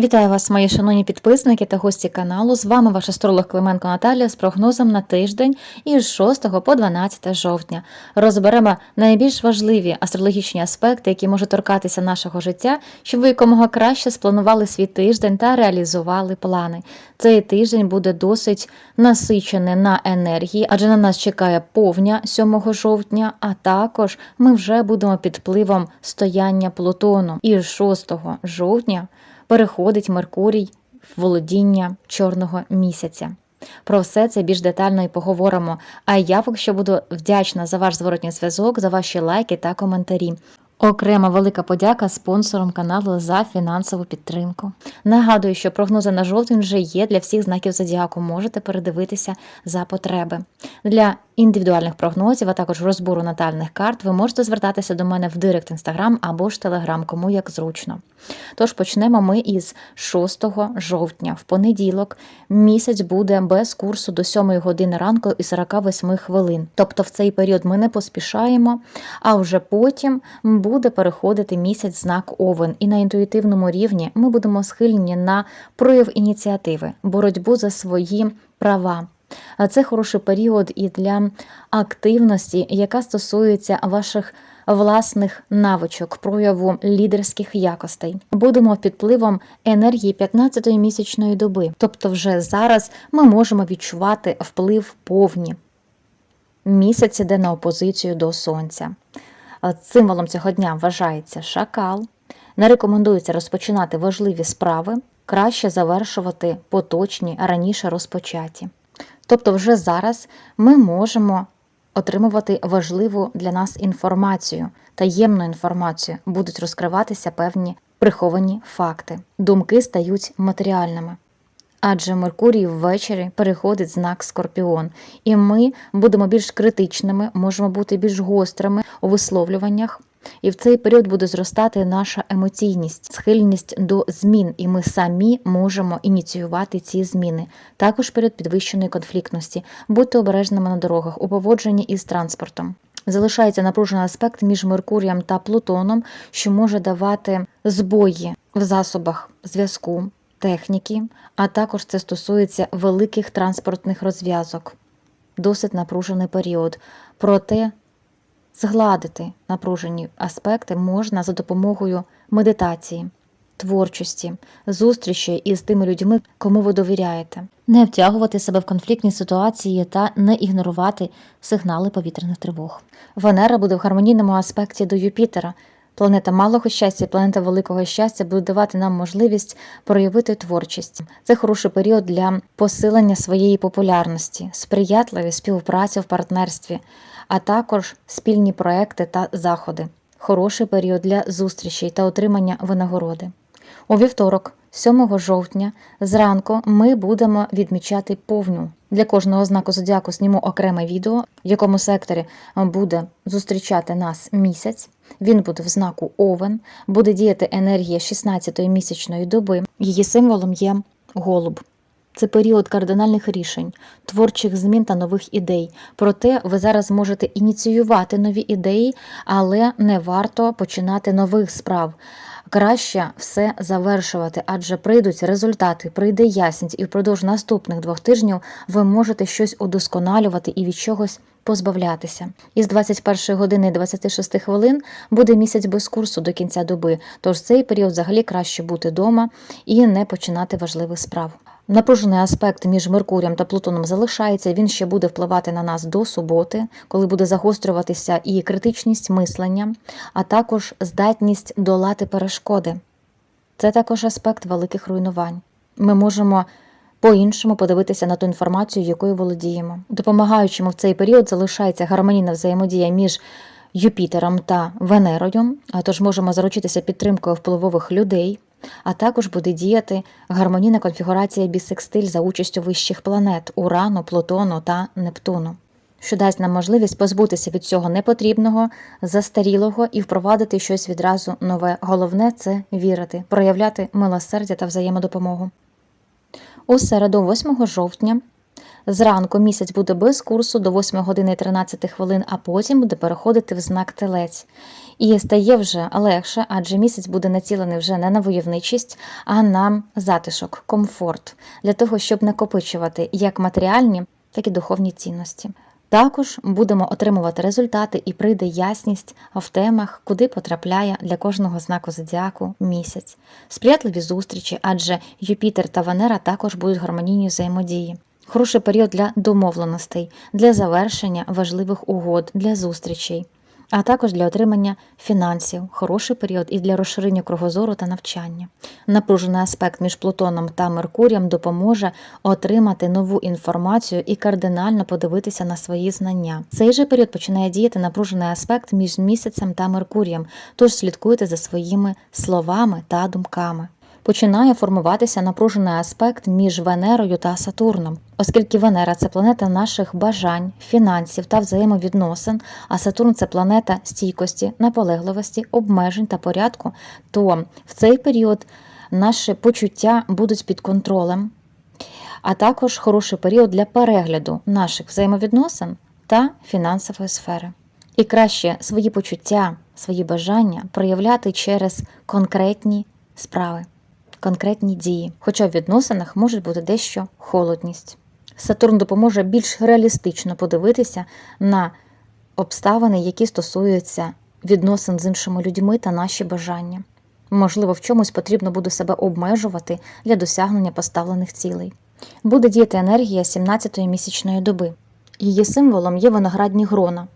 Вітаю вас, мої шановні підписники та гості каналу. З вами ваш астролог Клименко Наталія з прогнозом на тиждень із 6 по 12 жовтня. Розберемо найбільш важливі астрологічні аспекти, які можуть торкатися нашого життя, щоб ви якомога краще спланували свій тиждень та реалізували плани. Цей тиждень буде досить насичений на енергії, адже на нас чекає повня 7 жовтня, а також ми вже будемо під впливом стояння Плутону. І 6 жовтня переходить Меркурій в володіння чорного місяця. Про все це більш детально і поговоримо. А я поки що буду вдячна за ваш зворотній зв'язок, за ваші лайки та коментарі. Окрема велика подяка спонсорам каналу за фінансову підтримку. Нагадую, що прогнози на жовтень вже є для всіх знаків зодіаку. Можете передивитися за потреби. Для індивідуальних прогнозів, а також розбору натальних карт, ви можете звертатися до мене в директ інстаграм або ж телеграм, кому як зручно. Тож почнемо ми із 6 жовтня. В понеділок місяць буде без курсу до 7 години ранку і 48 хвилин. Тобто в цей період ми не поспішаємо, а вже потім буде переходити місяць знак Овен. І на інтуїтивному рівні ми будемо схильні на прояв ініціативи, боротьбу за свої права. Це хороший період і для активності, яка стосується ваших власних навичок, прояву лідерських якостей. Будемо під впливом енергії 15-ї місячної доби. Тобто, вже зараз ми можемо відчувати вплив повні. Місяць іде на опозицію до сонця. Символом цього дня вважається шакал. Не рекомендується розпочинати важливі справи, краще завершувати поточні, раніше розпочаті. Тобто, вже зараз ми можемо отримувати важливу для нас інформацію, таємну інформацію, будуть розкриватися певні приховані факти. Думки стають матеріальними. Адже Меркурій ввечері переходить знак Скорпіон, і ми будемо більш критичними, можемо бути більш гострими у висловлюваннях. І в цей період буде зростати наша емоційність, схильність до змін, і ми самі можемо ініціювати ці зміни. Також перед підвищеної конфліктності. Будьте обережними на дорогах у поводженні із транспортом. Залишається напружений аспект між Меркурієм та Плутоном, що може давати збої в засобах зв'язку, техніки, а також це стосується великих транспортних розв'язок. Досить напружений період. Проте згладити напружені аспекти можна за допомогою медитації, творчості, зустрічі із тими людьми, кому ви довіряєте, не втягувати себе в конфліктні ситуації та не ігнорувати сигнали повітряних тривог. Венера буде в гармонійному аспекті до Юпітера. Планета малого щастя, і планета великого щастя буде давати нам можливість проявити творчість. Це хороший період для посилення своєї популярності, сприятливі співпраці в партнерстві, а також спільні проекти та заходи. Хороший період для зустрічей та отримання винагороди. У вівторок, 7 жовтня, зранку ми будемо відмічати повню. Для кожного знаку зодіаку зніму окреме відео, в якому секторі буде зустрічати нас місяць. Він буде в знаку Овен, буде діяти енергія 16-ї місячної доби. Її символом є голуб. Це період кардинальних рішень, творчих змін та нових ідей. Проте ви зараз можете ініціювати нові ідеї, але не варто починати нових справ. Краще все завершувати, адже прийдуть результати, прийде ясність, і впродовж наступних двох тижнів ви можете щось удосконалювати і від чогось позбавлятися. Із 21 години і 26 хвилин буде місяць без курсу до кінця доби, тож цей період взагалі краще бути вдома і не починати важливих справ. Напружений аспект між Меркурієм та Плутоном залишається. Він ще буде впливати на нас до суботи, коли буде загострюватися і критичність мислення, а також здатність долати перешкоди. Це також аспект великих руйнувань. Ми можемо по-іншому подивитися на ту інформацію, якою володіємо. Допомагаючим в цей період залишається гармонійна взаємодія між Юпітером та Венерою, тож можемо заручитися підтримкою впливових людей. А також буде діяти гармонійна конфігурація бісекстиль за участю вищих планет Урану, Плутону та Нептуну, що дасть нам можливість позбутися від цього непотрібного, застарілого і впровадити щось відразу нове. Головне це вірити, проявляти милосердя та взаємодопомогу. У середу, 8 жовтня, Зранку місяць буде без курсу до 8 години 13 хвилин, а потім буде переходити в знак телець. І стає вже легше, адже місяць буде націлений вже не на войовничість, а на затишок, комфорт для того, щоб накопичувати як матеріальні, так і духовні цінності. Також будемо отримувати результати і прийде ясність в темах, куди потрапляє для кожного знаку зодіаку місяць, сприятливі зустрічі, адже Юпітер та Венера також будуть гармонійні взаємодії. Хороший період для домовленостей, для завершення важливих угод, для зустрічей, а також для отримання фінансів. Хороший період і для розширення кругозору та навчання. Напружений аспект між Плутоном та Меркурієм допоможе отримати нову інформацію і кардинально подивитися на свої знання. Цей же період починає діяти напружений аспект між місяцем та Меркурієм, тож слідкуйте за своїми словами та думками. Починає формуватися напружений аспект між Венерою та Сатурном, оскільки Венера це планета наших бажань, фінансів та взаємовідносин, а Сатурн це планета стійкості, наполегливості, обмежень та порядку, то в цей період наші почуття будуть під контролем, а також хороший період для перегляду наших взаємовідносин та фінансової сфери. І краще свої почуття, свої бажання проявляти через конкретні справи, конкретні дії, хоча в відносинах може бути дещо холодність. Сатурн допоможе більш реалістично подивитися на обставини, які стосуються відносин з іншими людьми та наші бажання. Можливо, в чомусь потрібно буде себе обмежувати для досягнення поставлених цілей. Буде діяти енергія 17-ї місячної доби. Її символом є виноградні грона.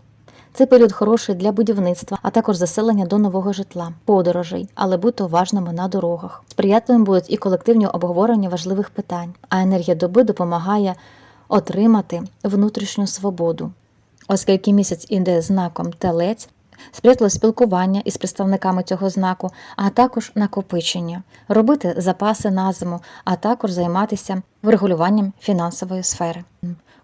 Це період хороший для будівництва, а також заселення до нового житла, подорожей, але будьте уважними на дорогах. Сприятливим будуть і колективні обговорення важливих питань, а енергія доби допомагає отримати внутрішню свободу. Оскільки місяць іде знаком телець, сприятливе спілкування із представниками цього знаку, а також накопичення, робити запаси на зиму, а також займатися врегулюванням фінансової сфери.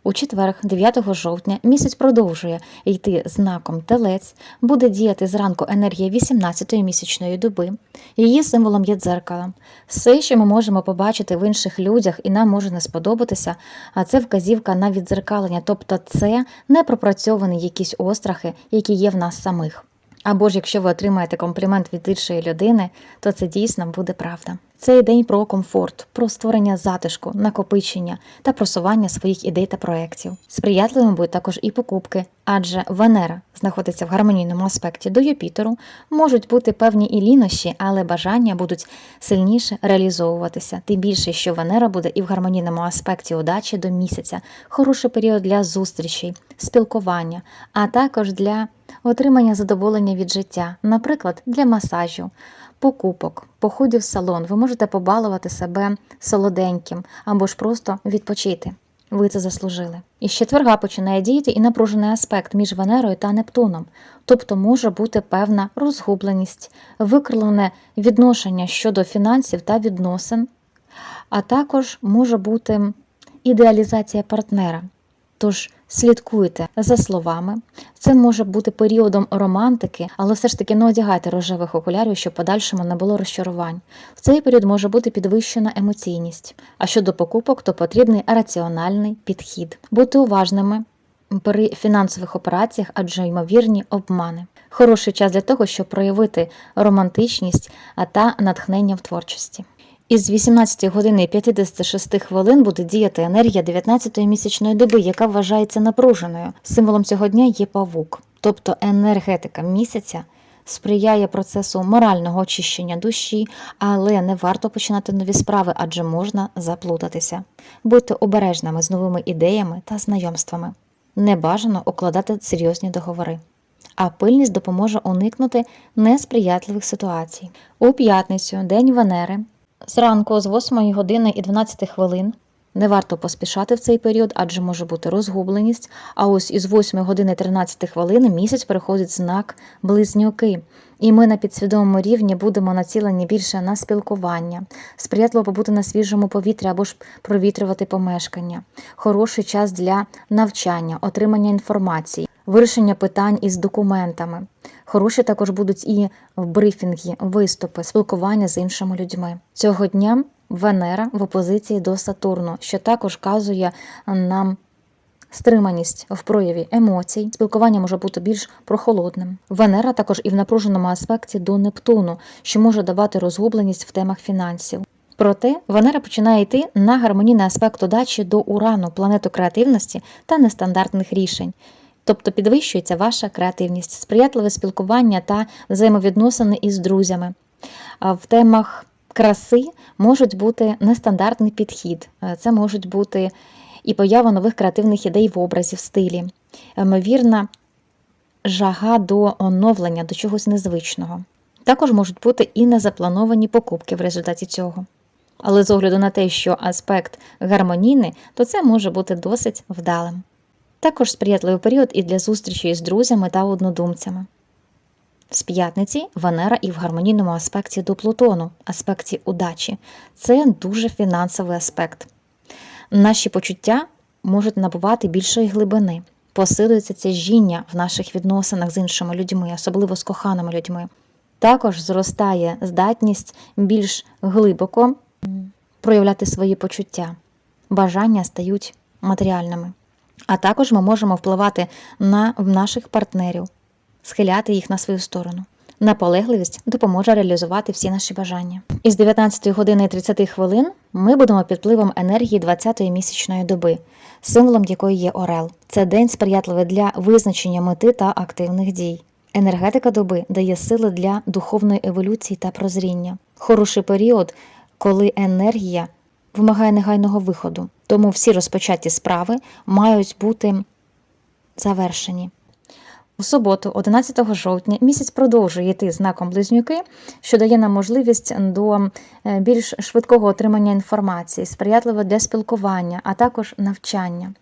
У четверг, 9 жовтня, місяць продовжує йти знаком телець, буде діяти зранку енергія 18-ї місячної доби. Її символом є дзеркало. Все, що ми можемо побачити в інших людях і нам може не сподобатися, а це вказівка на віддзеркалення, тобто це не пропрацьовані якісь острахи, які є в нас самих. Або ж якщо ви отримаєте комплімент від іншої людини, то це дійсно буде правда. Цей день про комфорт, про створення затишку, накопичення та просування своїх ідей та проєктів. Сприятливими будуть також і покупки, адже Венера знаходиться в гармонійному аспекті до Юпітеру, можуть бути певні і лінощі, але бажання будуть сильніше реалізовуватися. Тим більше, що Венера буде і в гармонійному аспекті удачі до місяця, хороший період для зустрічей, спілкування, а також для отримання задоволення від життя, наприклад, для масажу, покупок, походів в салон. Ви можете побалувати себе солоденьким або ж просто відпочити. Ви це заслужили. І з четверга починає діяти і напружений аспект між Венерою та Нептуном, тобто може бути певна розгубленість, викрилене відношення щодо фінансів та відносин, а також може бути ідеалізація партнера. Тож слідкуйте за словами. Це може бути періодом романтики, але все ж таки не одягайте рожевих окулярів, щоб подальшому не було розчарувань. В цей період може бути підвищена емоційність. А щодо покупок, то потрібний раціональний підхід. Будьте уважними при фінансових операціях, адже ймовірні обмани. Хороший час для того, щоб проявити романтичність та натхнення в творчості. Із 18 години 56 хвилин буде діяти енергія 19-ї місячної доби, яка вважається напруженою. Символом цього дня є павук, тобто енергетика місяця сприяє процесу морального очищення душі, але не варто починати нові справи, адже можна заплутатися. Будьте обережними з новими ідеями та знайомствами. Не бажано укладати серйозні договори. А пильність допоможе уникнути несприятливих ситуацій. У п'ятницю, день Венери, Зранку з 8 години і 12 хвилин не варто поспішати в цей період, адже може бути розгубленість. А ось із 8 години 13 хвилин місяць переходить знак близнюки, і ми на підсвідомому рівні будемо націлені більше на спілкування, сприятливо побути на свіжому повітрі або ж провітрювати помешкання, хороший час для навчання, отримання інформації. Вирішення питань із документами. Хороші також будуть і брифінги, виступи, спілкування з іншими людьми. Цього дня Венера в опозиції до Сатурну, що також вказує нам стриманість в прояві емоцій. Спілкування може бути більш прохолодним. Венера також і в напруженому аспекті до Нептуну, що може давати розгубленість в темах фінансів. Проте Венера починає йти на гармонійний аспект удачі до Урану, планету креативності та нестандартних рішень. Тобто підвищується ваша креативність, сприятливе спілкування та взаємовідносини із друзями. В темах краси можуть бути нестандартний підхід. Е, Це можуть бути і поява нових креативних ідей в образі, в стилі, ймовірна жага до оновлення, до чогось незвичного. Також можуть бути і незаплановані покупки в результаті цього. Але з огляду на те, що аспект гармонійний, то це може бути досить вдалим. Також сприятливий період і для зустрічі з друзями та однодумцями. З п'ятниці Венера і в гармонійному аспекті до Плутону, аспекті удачі. Це дуже фінансовий аспект. Наші почуття можуть набувати більшої глибини, посилюється це жіння в наших відносинах з іншими людьми, особливо з коханими людьми. Також зростає здатність більш глибоко проявляти свої почуття. Бажання стають матеріальними. А також ми можемо впливати на наших партнерів, схиляти їх на свою сторону. Наполегливість допоможе реалізувати всі наші бажання. Із 19 години і 30 хвилин ми будемо під впливом енергії 20-ї місячної доби, символом якої є Орел. Це день сприятливий для визначення мети та активних дій. Енергетика доби дає сили для духовної еволюції та прозріння. Хороший період, коли енергія вимагає негайного виходу. Тому всі розпочаті справи мають бути завершені. У суботу, 11 жовтня, місяць продовжує йти знаком близнюки, що дає нам можливість до е, більш швидкого отримання інформації, сприятливо для спілкування, а також навчання.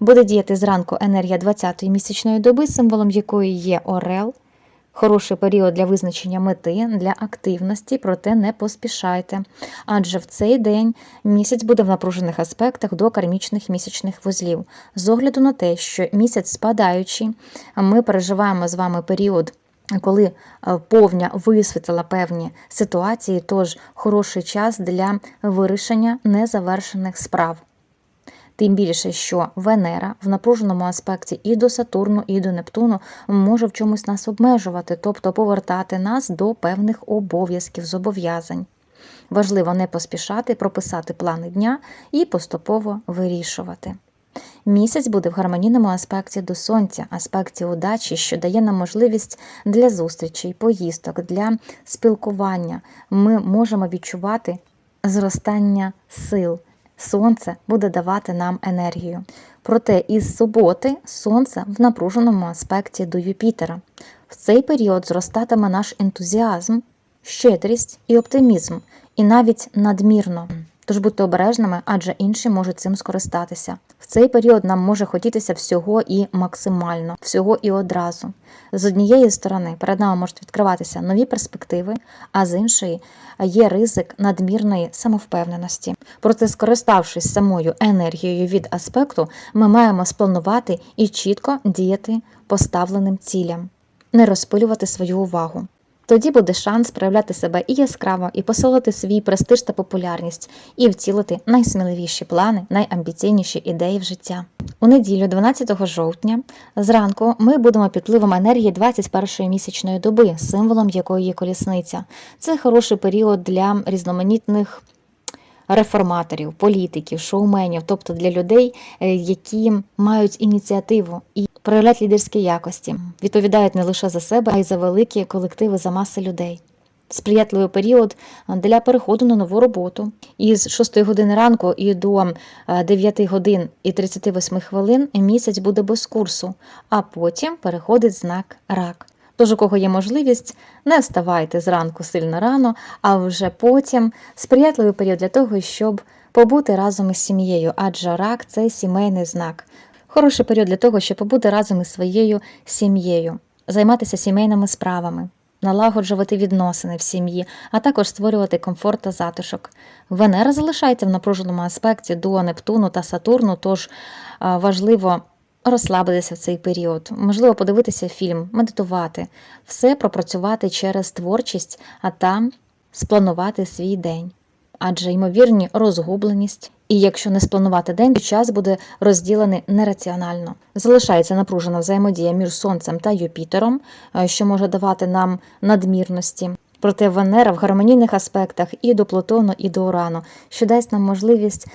Буде діяти зранку енергія 20-ї місячної доби, символом якої є Орел. Хороший період для визначення мети, для активності, проте не поспішайте. Адже в цей день місяць буде в напружених аспектах до кармічних місячних вузлів. З огляду на те, що місяць спадаючий, ми переживаємо з вами період. Коли е, повня висвітлила певні ситуації, тож хороший час для вирішення незавершених справ. Тим більше, що Венера в напруженому аспекті і до Сатурну, і до Нептуну може в чомусь нас обмежувати, тобто повертати нас до певних обов'язків, зобов'язань. Важливо не поспішати, прописати плани дня і поступово вирішувати. Місяць буде в гармонійному аспекті до сонця, аспекті удачі, що дає нам можливість для зустрічей, поїздок, для спілкування. Ми можемо відчувати зростання сил. Сонце буде давати нам енергію. Проте із суботи сонце в напруженому аспекті до Юпітера. В цей період зростатиме наш ентузіазм, щедрість і оптимізм, і навіть надмірно. Тож будьте обережними, адже інші можуть цим скористатися. В цей період нам може хотітися всього і максимально, всього і одразу. З однієї сторони, перед нами можуть відкриватися нові перспективи, а з іншої є ризик надмірної самовпевненості. Проте, скориставшись самою енергією від аспекту, ми маємо спланувати і чітко діяти поставленим цілям, не розпилювати свою увагу. Тоді буде шанс проявляти себе і яскраво, і посилити свій престиж та популярність, і втілити найсміливіші плани, найамбіційніші ідеї в життя. У неділю, 12 жовтня, зранку ми будемо під впливом енергії 21-ї місячної доби, символом якої є колісниця. Це хороший період для різноманітних реформаторів, політиків, шоуменів, тобто для людей, е, які мають ініціативу і проявляють лідерські якості, відповідають не лише за себе, а й за великі колективи, за маси людей. Сприятливий період для переходу на нову роботу. Із 6 години ранку і до 9 годин і 38 хвилин місяць буде без курсу, а потім переходить знак рак. Тож, у кого є можливість, не вставайте зранку сильно рано, а вже потім сприятливий період для того, щоб побути разом із сім'єю, адже рак це сімейний знак. Хороший період для того, щоб побути разом із своєю сім'єю, займатися сімейними справами, налагоджувати відносини в сім'ї, а також створювати комфорт та затишок. Венера залишається в напруженому аспекті до Нептуну та Сатурну, тож важливо розслабитися в цей період, можливо, подивитися фільм, медитувати, все пропрацювати через творчість, а там спланувати свій день. адже ймовірні розгубленість. І якщо не спланувати день, то час буде розділений нераціонально. Залишається напружена взаємодія між Сонцем та Юпітером, е, що може давати нам надмірності. Проте Венера в гармонійних аспектах і до Плутону, і до Урану, що дасть нам можливість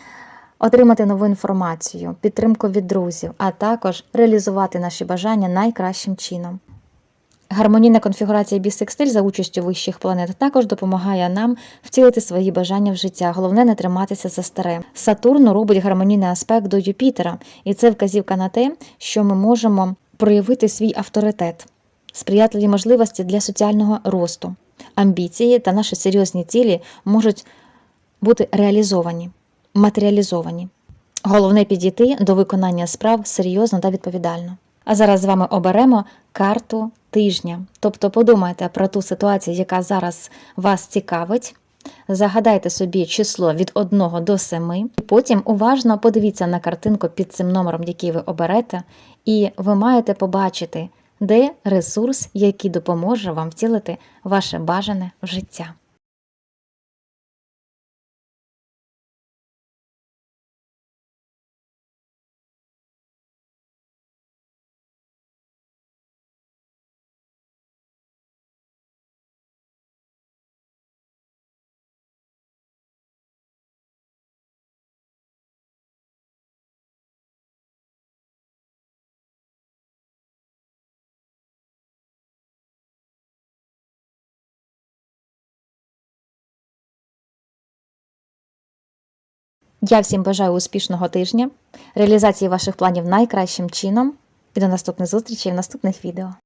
отримати нову інформацію, підтримку від друзів, а також реалізувати наші бажання найкращим чином. Гармонійна конфігурація бісекстиль за участю вищих планет також допомагає нам втілити свої бажання в життя. Головне не триматися за старе. Сатурн робить гармонійний аспект до Юпітера, і це вказівка на те, що ми можемо проявити свій авторитет, сприятливі можливості для соціального росту, амбіції та наші серйозні цілі можуть бути реалізовані, матеріалізовані. Головне підійти до виконання справ серйозно та відповідально. А зараз з вами оберемо карту тижня. Тобто подумайте про ту ситуацію, яка зараз вас цікавить. Загадайте собі число від 1 до 7, потім уважно подивіться на картинку під цим номером, який ви оберете, і ви маєте побачити, де ресурс, який допоможе вам втілити ваше бажане життя. Я всім бажаю успішного тижня, реалізації ваших планів найкращим чином і до наступних зустрічей в наступних відео.